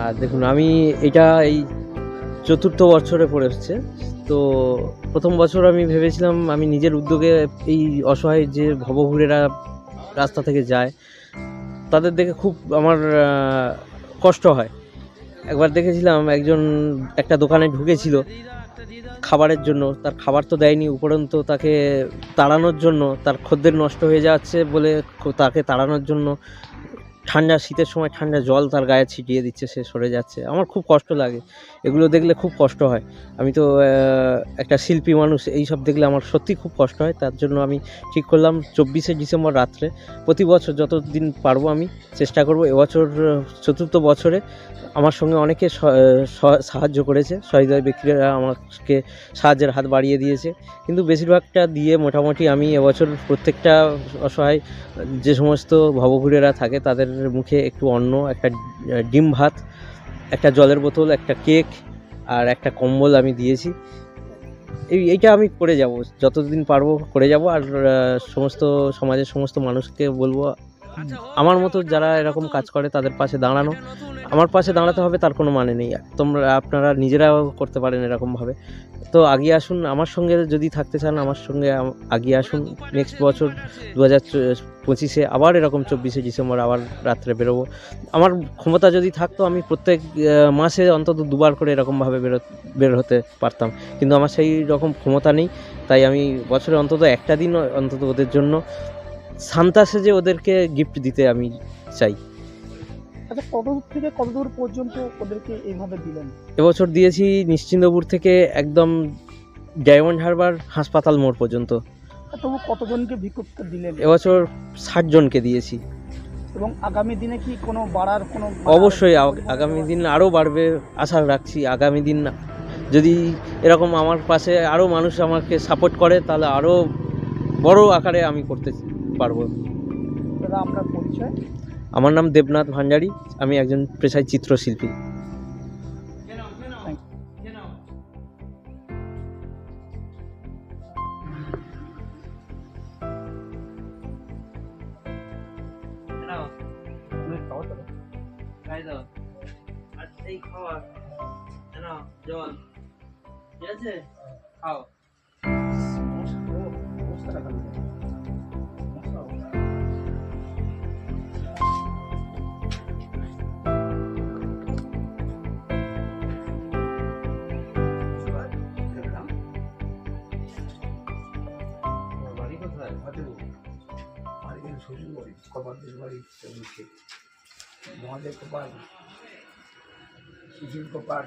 আর দেখুন, আমি এটা এই চতুর্থ বছরে পড়ে পড়েছে তো প্রথম বছর আমি ভেবেছিলাম আমি নিজের উদ্যোগে এই অসহায় যে ভবঘুরেরা রাস্তা থেকে যায়, তাদের দেখে খুব আমার কষ্ট হয়। একবার দেখেছিলাম একজন একটা দোকানে ঢুকেছিল খাবারের জন্য, তার খাবার তো দেয়নি উপরন্তু, তাকে তাড়ানোর জন্য, তার খদ্দের নষ্ট হয়ে যাচ্ছে বলে তাকে তাড়ানোর জন্য ঠান্ডা, শীতের সময় ঠান্ডা জল তার গায়ে ছিটিয়ে দিচ্ছে, সে সরে যাচ্ছে। আমার খুব কষ্ট লাগে। এগুলো দেখলে খুব কষ্ট হয়। আমি তো একটা শিল্পী মানুষ এই সব দেখলে আমার সত্যি খুব কষ্ট হয়। তার জন্য আমি ঠিক করলাম চব্বিশে ডিসেম্বর রাত্রে। প্রতি বছর যতদিন পারব আমি চেষ্টা করব। এবছর, চতুর্থ বছরে আমার সঙ্গে অনেকে সাহায্য করেছে। সহৃদয় ব্যক্তিরা আমাকে সাহায্যের হাত বাড়িয়ে দিয়েছে। কিন্তু বেশিরভাগটা দিয়ে মোটামুটি আমি এবছর প্রত্যেকটা অসহায় যে সমস্ত ভবঘুরেরা থাকে তাদের মুখে একটু অন্য একটা ডিম ভাত একটা জলের বোতল একটা কেক আর একটা কম্বল আমি দিয়েছি। এই এইটা আমি করে যাব যতদিন পারব করে যাব আর সমস্ত সমাজের সমস্ত মানুষকে বলব। আমার মতো যারা এরকম কাজ করে তাদের পাশে দাঁড়ানো। আমার পাশে দাঁড়াতে হবে, তার কোনো মানে নেই। তোমরা, আপনারা নিজেরাও করতে পারেন এরকমভাবে। তো আগিয়ে আসুন, আমার সঙ্গে যদি থাকতে চান, আমার সঙ্গে আগিয়ে আসুন। নেক্সট বছর দু হাজার পঁচিশে আবার এরকম চব্বিশে ডিসেম্বর আবার রাত্রে বেরোবো। আমার ক্ষমতা যদি থাকতো, আমি প্রত্যেক মাসে অন্তত দুবার করে এরকমভাবে বেরো, বের হতে পারতাম। কিন্তু আমার সেই রকম ক্ষমতা নেই, তাই আমি বছরে অন্তত একটা দিন অন্তত ওদের জন্য সান্তাসে যে ওদেরকে গিফট দিতে আমি চাই। আচ্ছা কত দূর থেকে কত দূর পর্যন্ত ওদেরকে এইভাবে দিলেন? এবছর দিয়েছি নিশ্চিন্দপুর থেকে একদম ডায়মন্ড হারবার হাসপাতাল মোড় পর্যন্ত। তবু কতজনকে ভিক্ষুককে দিলেন? এবছর ষাট জনকে দিয়েছি। এবং আগামী দিনে কি কোনো বাড়ার কোনো অবশ্যই আগামী দিন আরও বাড়বে আশা রাখছি। আগামী দিন যদি এরকম আমার পাশে আরও মানুষ আমাকে সাপোর্ট করে তাহলে আরও বড় আকারে আমি করতে পারব। দাদা আমরা পরিচয়? আমার নাম দেবনাথ ভান্ডারী আমি একজন পেশায় চিত্রশিল্পী। খাবার জল। ঠিক আছে? খাও। বাড়ি কোথায় শ্বশুর বাড়ি কপালদের বাড়ি মুখে মহাদেব কপাল সুশীল কপাল